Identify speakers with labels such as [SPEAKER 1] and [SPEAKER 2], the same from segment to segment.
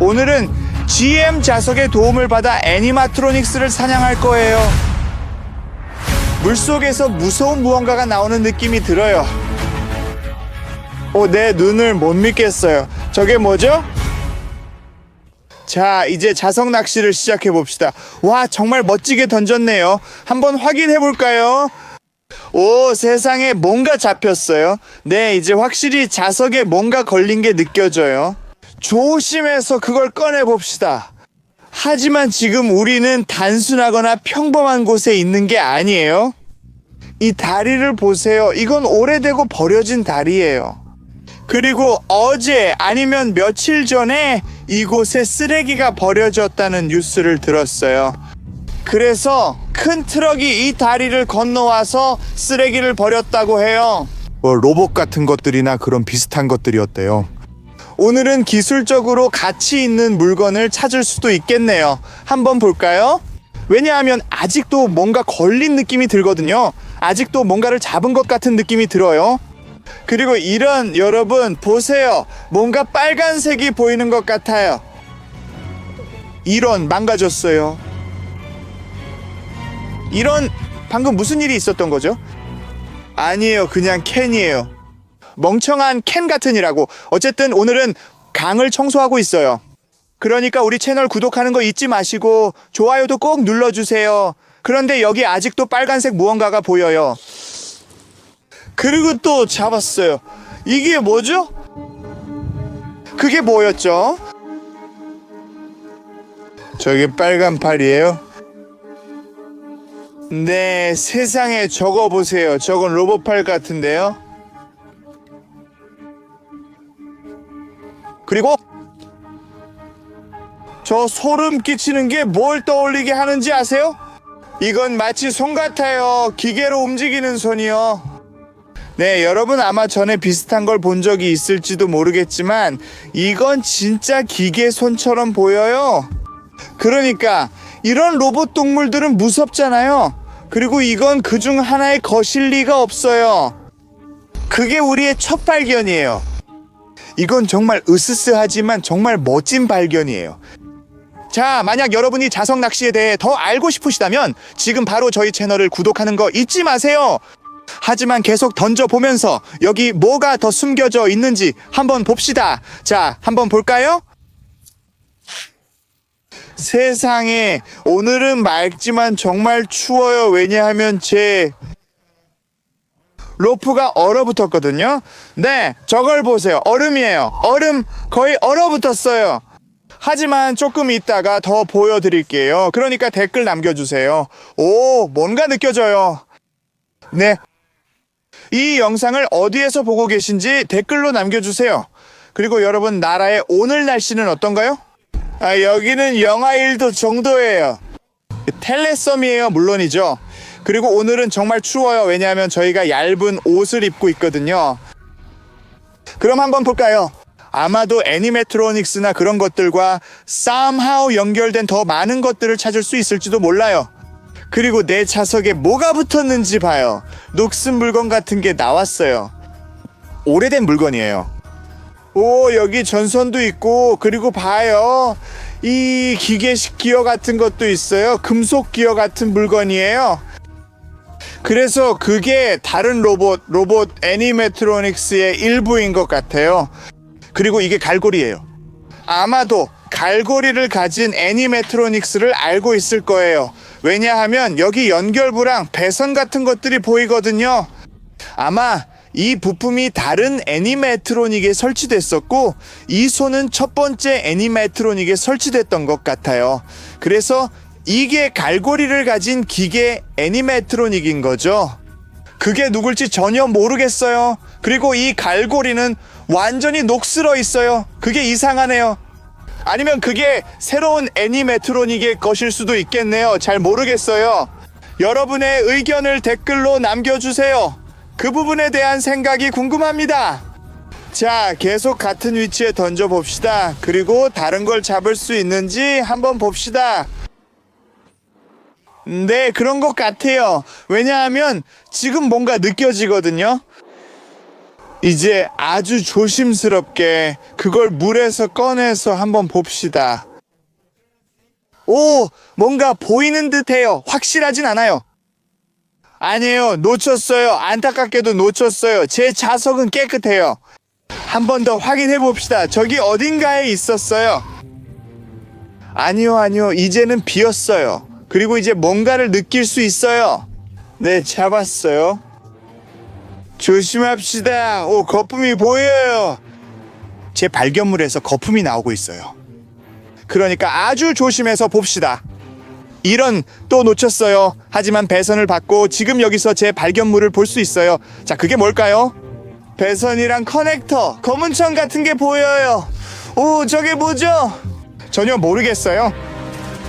[SPEAKER 1] 오늘은 GM 자석의 도움을 받아 애니마트로닉스를 사냥할 거예요. 물속에서 무서운 무언가가 나오는 느낌이 들어요. 오, 내 눈을 못 믿겠어요. 저게 뭐죠? 자, 이제 자석 낚시를 시작해 봅시다. 와, 정말 멋지게 던졌네요. 한번 확인해 볼까요? 오, 세상에 뭔가 잡혔어요. 네, 이제 확실히 자석에 뭔가 걸린 게 느껴져요. 조심해서 그걸 꺼내 봅시다. 하지만 지금 우리는 단순하거나 평범한 곳에 있는 게 아니에요. 이 다리를 보세요. 이건 오래되고 버려진 다리예요. 그리고 어제 아니면 며칠 전에 이곳에 쓰레기가 버려졌다는 뉴스를 들었어요. 그래서 큰 트럭이 이 다리를 건너와서 쓰레기를 버렸다고 해요. 뭐 로봇 같은 것들이나 그런 비슷한 것들이었대요. 오늘은 기술적으로 가치 있는 물건을 찾을 수도 있겠네요. 한번 볼까요? 왜냐하면 아직도 뭔가 걸린 느낌이 들거든요. 아직도 뭔가를 잡은 것 같은 느낌이 들어요. 그리고 이런 여러분 보세요. 뭔가 빨간색이 보이는 것 같아요. 이런 망가졌어요. 이런 방금 무슨 일이 있었던 거죠? 아니에요. 그냥 캔이에요. 멍청한 캔 같은 이라고. 어쨌든 오늘은 강을 청소하고 있어요. 그러니까 우리 채널 구독하는 거 잊지 마시고 좋아요도 꼭 눌러주세요. 그런데 여기 아직도 빨간색 무언가가 보여요. 그리고 또 잡았어요. 이게 뭐죠? 그게 뭐였죠? 저게 빨간 팔이에요? 네, 세상에 저거 보세요. 저건 로봇팔 같은데요? 그리고 저 소름 끼치는 게 뭘 떠올리게 하는지 아세요? 이건 마치 손 같아요. 기계로 움직이는 손이요. 네, 여러분 아마 전에 비슷한 걸 본 적이 있을지도 모르겠지만 이건 진짜 기계 손처럼 보여요. 그러니까 이런 로봇 동물들은 무섭잖아요. 그리고 이건 그중 하나의 것일 리가 없어요. 그게 우리의 첫 발견이에요. 이건 정말 으스스하지만 정말 멋진 발견이에요. 자, 만약 여러분이 자석 낚시에 대해 더 알고 싶으시다면 지금 바로 저희 채널을 구독하는 거 잊지 마세요. 하지만 계속 던져보면서 여기 뭐가 더 숨겨져 있는지 한번 봅시다. 자, 한번 볼까요? 세상에 오늘은 맑지만 정말 추워요. 왜냐하면 제 로프가 얼어붙었거든요. 네, 저걸 보세요. 얼음이에요. 얼음 거의 얼어붙었어요. 하지만 조금 있다가 더 보여드릴게요. 그러니까 댓글 남겨주세요. 오, 뭔가 느껴져요. 네. 이 영상을 어디에서 보고 계신지 댓글로 남겨주세요. 그리고 여러분, 나라의 오늘 날씨는 어떤가요? 아, 여기는 영하 1도 정도예요. 텔레섬이에요, 물론이죠. 그리고 오늘은 정말 추워요. 왜냐하면 저희가 얇은 옷을 입고 있거든요. 그럼 한번 볼까요? 아마도 애니메트로닉스나 그런 것들과 somehow 연결된 더 많은 것들을 찾을 수 있을지도 몰라요. 그리고 내 자석에 뭐가 붙었는지 봐요. 녹슨 물건 같은 게 나왔어요. 오래된 물건이에요. 오, 여기 전선도 있고, 그리고 봐요. 이 기계식 기어 같은 것도 있어요. 금속 기어 같은 물건이에요. 그래서 그게 다른 로봇, 로봇 애니메트로닉스의 일부인 것 같아요. 그리고 이게 갈고리예요. 아마도 갈고리를 가진 애니메트로닉스를 알고 있을 거예요. 왜냐하면 여기 연결부랑 배선 같은 것들이 보이거든요. 아마 이 부품이 다른 애니메트로닉에 설치됐었고 이 손은 첫 번째 애니메트로닉에 설치됐던 것 같아요. 그래서 이게 갈고리를 가진 기계 애니메트로닉인 거죠. 그게 누굴지 전혀 모르겠어요. 그리고 이 갈고리는 완전히 녹슬어 있어요. 그게 이상하네요. 아니면 그게 새로운 애니메트로닉의 것일 수도 있겠네요. 잘 모르겠어요. 여러분의 의견을 댓글로 남겨주세요. 그 부분에 대한 생각이 궁금합니다. 자, 계속 같은 위치에 던져봅시다. 그리고 다른 걸 잡을 수 있는지 한번 봅시다. 네, 그런 것 같아요. 왜냐하면 지금 뭔가 느껴지거든요. 이제 아주 조심스럽게 그걸 물에서 꺼내서 한번 봅시다. 오, 뭔가 보이는 듯해요. 확실하진 않아요. 아니에요. 놓쳤어요. 안타깝게도 놓쳤어요. 제 자석은 깨끗해요. 한 번 더 확인해 봅시다. 저기 어딘가에 있었어요. 아니요, 아니요. 이제는 비었어요. 그리고 이제 뭔가를 느낄 수 있어요. 네, 잡았어요. 조심합시다. 오, 거품이 보여요. 제 발견물에서 거품이 나오고 있어요. 그러니까 아주 조심해서 봅시다. 이런 또 놓쳤어요. 하지만 배선을 받고 지금 여기서 제 발견물을 볼 수 있어요. 자, 그게 뭘까요? 배선이랑 커넥터, 검은 천 같은 게 보여요. 오, 저게 뭐죠? 전혀 모르겠어요.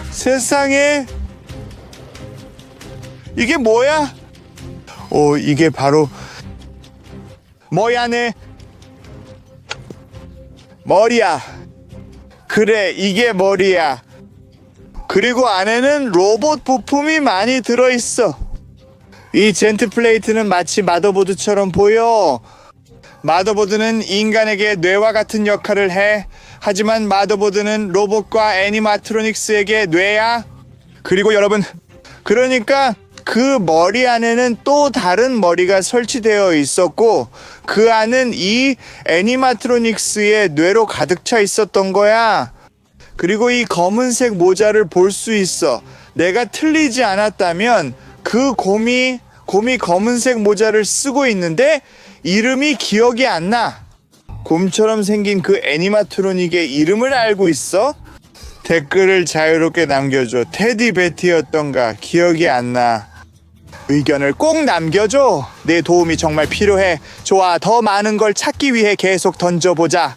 [SPEAKER 1] 세상에 이게 뭐야? 오, 이게 바로 뭐야네 머리야. 그래, 이게 머리야. 그리고 안에는 로봇 부품이 많이 들어있어. 이 젠트 플레이트는 마치 마더보드처럼 보여. 마더보드는 인간에게 뇌와 같은 역할을 해. 하지만 마더보드는 로봇과 애니마트로닉스에게 뇌야. 그리고 여러분, 그러니까 그 머리 안에는 또 다른 머리가 설치되어 있었고 그 안은 이 애니마트로닉스의 뇌로 가득 차 있었던 거야. 그리고 이 검은색 모자를 볼 수 있어. 내가 틀리지 않았다면 그 곰이 곰이 검은색 모자를 쓰고 있는데 이름이 기억이 안 나. 곰처럼 생긴 그 애니마트로닉의 이름을 알고 있어? 댓글을 자유롭게 남겨줘. 테디 베티였던가 기억이 안 나. 의견을 꼭 남겨줘. 내 도움이 정말 필요해. 좋아, 더 많은 걸 찾기 위해 계속 던져보자.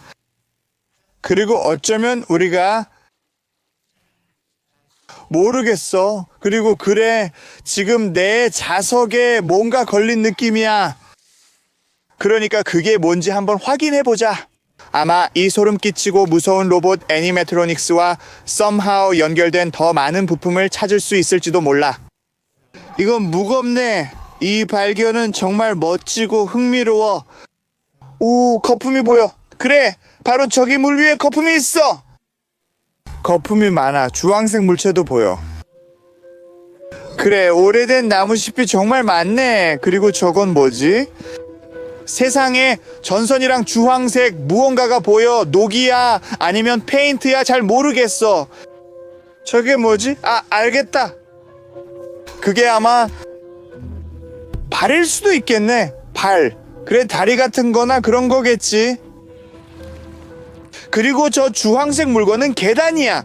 [SPEAKER 1] 그리고 어쩌면 우리가 모르겠어. 그리고 그래, 지금 내 자석에 뭔가 걸린 느낌이야. 그러니까 그게 뭔지 한번 확인해 보자. 아마 이 소름 끼치고 무서운 로봇 애니메트로닉스와 somehow 연결된 더 많은 부품을 찾을 수 있을지도 몰라. 이건 무겁네. 이 발견은 정말 멋지고 흥미로워. 오, 거품이 보여. 그래, 바로 저기 물 위에 거품이 있어. 거품이 많아. 주황색 물체도 보여. 그래, 오래된 나무잎이 정말 많네. 그리고 저건 뭐지? 세상에 전선이랑 주황색 무언가가 보여. 녹이야? 아니면 페인트야? 잘 모르겠어. 저게 뭐지? 아, 알겠다. 그게 아마 발일 수도 있겠네. 발. 그래, 다리 같은 거나 그런 거겠지. 그리고 저 주황색 물건은 계단이야.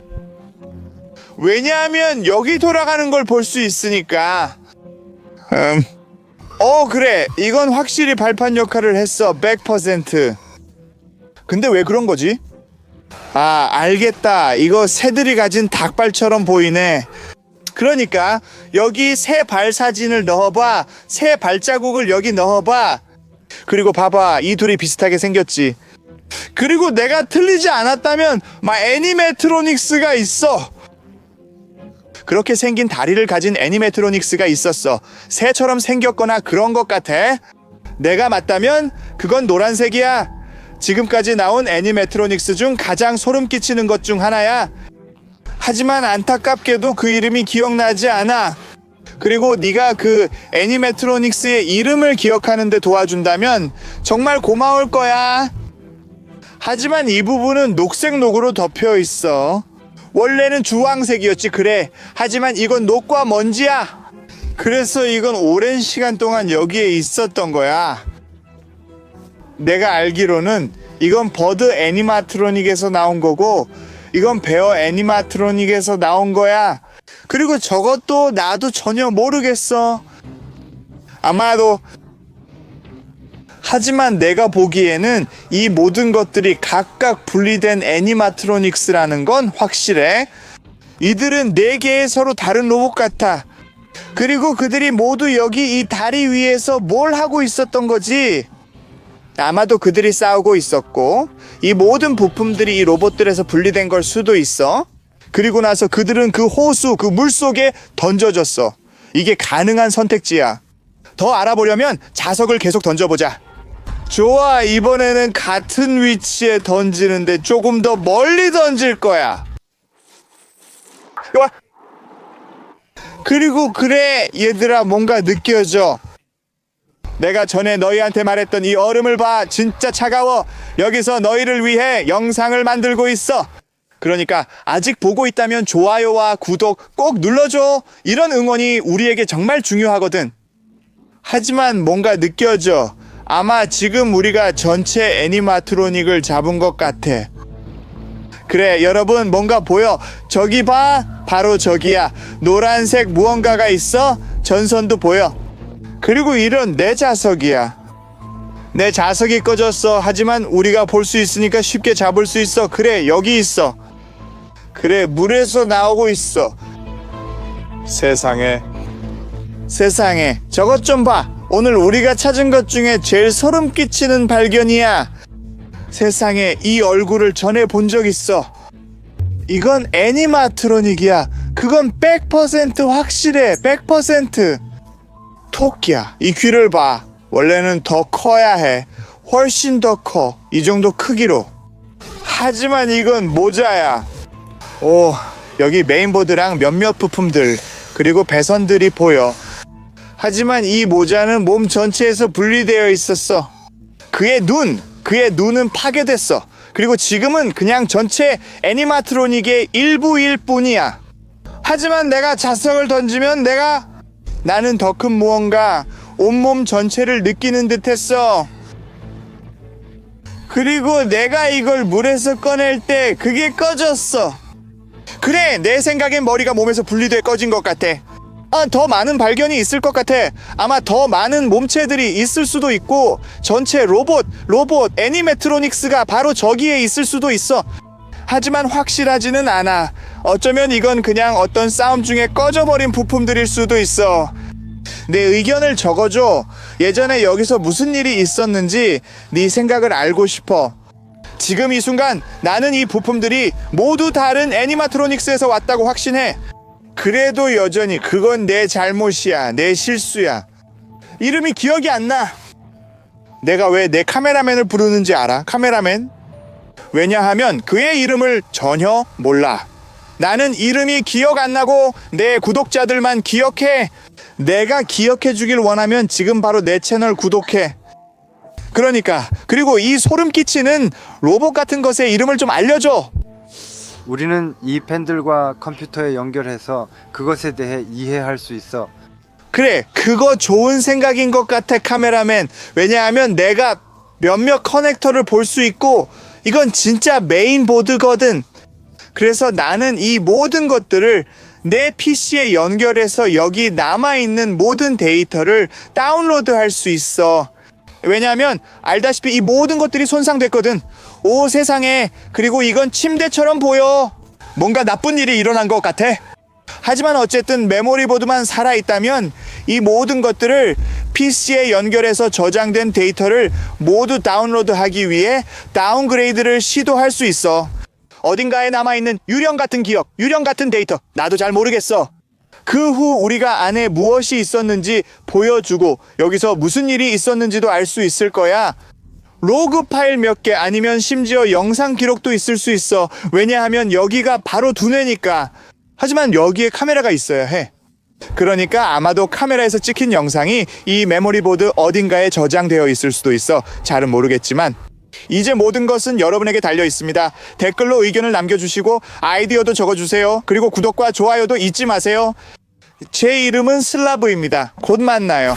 [SPEAKER 1] 왜냐하면 여기 돌아가는 걸 볼 수 있으니까. 음. 어, 그래. 이건 확실히 발판 역할을 했어. 100%. 근데 왜 그런 거지? 아, 알겠다. 이거 새들이 가진 닭발처럼 보이네. 그러니까 여기 새 발 사진을 넣어봐. 새 발자국을 여기 넣어봐. 그리고 봐봐. 이 둘이 비슷하게 생겼지. 그리고 내가 틀리지 않았다면 막 애니메트로닉스가 있어. 그렇게 생긴 다리를 가진 애니메트로닉스가 있었어. 새처럼 생겼거나 그런 것 같아. 내가 맞다면 그건 노란색이야. 지금까지 나온 애니메트로닉스 중 가장 소름 끼치는 것 중 하나야. 하지만 안타깝게도 그 이름이 기억나지 않아. 그리고 네가 그 애니메트로닉스의 이름을 기억하는데 도와준다면 정말 고마울 거야. 하지만 이 부분은 녹색 녹으로 덮여 있어. 원래는 주황색이었지 그래. 하지만 이건 녹과 먼지야. 그래서 이건 오랜 시간 동안 여기에 있었던 거야. 내가 알기로는 이건 버드 애니마트로닉에서 나온 거고 이건 베어 애니마트로닉에서 나온 거야. 그리고 저것도 나도 전혀 모르겠어. 아마도 하지만 내가 보기에는 이 모든 것들이 각각 분리된 애니마트로닉스라는 건 확실해. 이들은 네 개의 서로 다른 로봇 같아. 그리고 그들이 모두 여기 이 다리 위에서 뭘 하고 있었던 거지? 아마도 그들이 싸우고 있었고, 이 모든 부품들이 이 로봇들에서 분리된 걸 수도 있어. 그리고 나서 그들은 그 호수, 그 물 속에 던져졌어. 이게 가능한 선택지야. 더 알아보려면 자석을 계속 던져보자. 좋아, 이번에는 같은 위치에 던지는데 조금 더 멀리 던질 거야. 그리고 그래, 얘들아, 뭔가 느껴져. 내가 전에 너희한테 말했던 이 얼음을 봐. 진짜 차가워. 여기서 너희를 위해 영상을 만들고 있어. 그러니까 아직 보고 있다면 좋아요와 구독 꼭 눌러줘. 이런 응원이 우리에게 정말 중요하거든. 하지만 뭔가 느껴져. 아마 지금 우리가 전체 애니마트로닉을 잡은 것 같아. 그래, 여러분, 뭔가 보여. 저기 봐. 바로 저기야. 노란색 무언가가 있어. 전선도 보여. 그리고 이런 내 자석이야. 내 자석이 꺼졌어. 하지만 우리가 볼 수 있으니까 쉽게 잡을 수 있어. 그래, 여기 있어. 그래, 물에서 나오고 있어. 세상에. 세상에. 저것 좀 봐. 오늘 우리가 찾은 것 중에 제일 소름 끼치는 발견이야. 세상에 이 얼굴을 전에 본 적 있어. 이건 애니마트로닉이야. 그건 100% 확실해. 100%. 토끼야. 이 귀를 봐. 원래는 더 커야 해. 훨씬 더 커. 이 정도 크기로. 하지만 이건 모자야. 오, 여기 메인보드랑 몇몇 부품들, 그리고 배선들이 보여. 하지만 이 모자는 몸 전체에서 분리되어 있었어. 그의 눈, 그의 눈은 파괴됐어. 그리고 지금은 그냥 전체 애니마트로닉의 일부일 뿐이야. 하지만 내가 자석을 던지면 내가 나는 더 큰 무언가 온몸 전체를 느끼는 듯했어. 그리고 내가 이걸 물에서 꺼낼 때 그게 꺼졌어. 그래, 내 생각엔 머리가 몸에서 분리돼 꺼진 것 같아. 아, 더 많은 발견이 있을 것 같아. 아마 더 많은 몸체들이 있을 수도 있고, 전체 로봇, 로봇, 애니메트로닉스가 바로 저기에 있을 수도 있어. 하지만 확실하지는 않아. 어쩌면 이건 그냥 어떤 싸움 중에 꺼져버린 부품들일 수도 있어. 내 의견을 적어줘. 예전에 여기서 무슨 일이 있었는지 네 생각을 알고 싶어. 지금 이 순간 나는 이 부품들이 모두 다른 애니마트로닉스에서 왔다고 확신해. 그래도 여전히 그건 내 잘못이야. 내 실수야. 이름이 기억이 안 나. 내가 왜 내 카메라맨을 부르는지 알아? 카메라맨? 왜냐하면 그의 이름을 전혀 몰라. 나는 이름이 기억 안 나고 내 구독자들만 기억해. 내가 기억해 주길 원하면 지금 바로 내 채널 구독해. 그러니까 그리고 이 소름 끼치는 로봇 같은 것의 이름을 좀 알려줘.
[SPEAKER 2] 우리는 이 팬들과 컴퓨터에 연결해서 그것에 대해 이해할 수 있어.
[SPEAKER 1] 그래, 그거 좋은 생각인 것 같아, 카메라맨. 왜냐하면 내가 몇몇 커넥터를 볼 수 있고, 이건 진짜 메인보드거든. 그래서 나는 이 모든 것들을 내 PC에 연결해서 여기 남아있는 모든 데이터를 다운로드 할 수 있어. 왜냐하면 알다시피 이 모든 것들이 손상됐거든. 오 세상에. 그리고 이건 침대처럼 보여. 뭔가 나쁜 일이 일어난 것 같아. 하지만 어쨌든 메모리 보드만 살아있다면 이 모든 것들을 PC에 연결해서 저장된 데이터를 모두 다운로드하기 위해 다운그레이드를 시도할 수 있어. 어딘가에 남아있는 유령 같은 기억, 유령 같은 데이터, 나도 잘 모르겠어. 그 후 우리가 안에 무엇이 있었는지 보여주고 여기서 무슨 일이 있었는지도 알 수 있을 거야. 로그 파일 몇 개 아니면 심지어 영상 기록도 있을 수 있어. 왜냐하면 여기가 바로 두뇌니까. 하지만 여기에 카메라가 있어야 해. 그러니까 아마도 카메라에서 찍힌 영상이 이 메모리 보드 어딘가에 저장되어 있을 수도 있어. 잘은 모르겠지만. 이제 모든 것은 여러분에게 달려 있습니다. 댓글로 의견을 남겨주시고 아이디어도 적어주세요. 그리고 구독과 좋아요도 잊지 마세요. 제 이름은 슬라브입니다. 곧 만나요.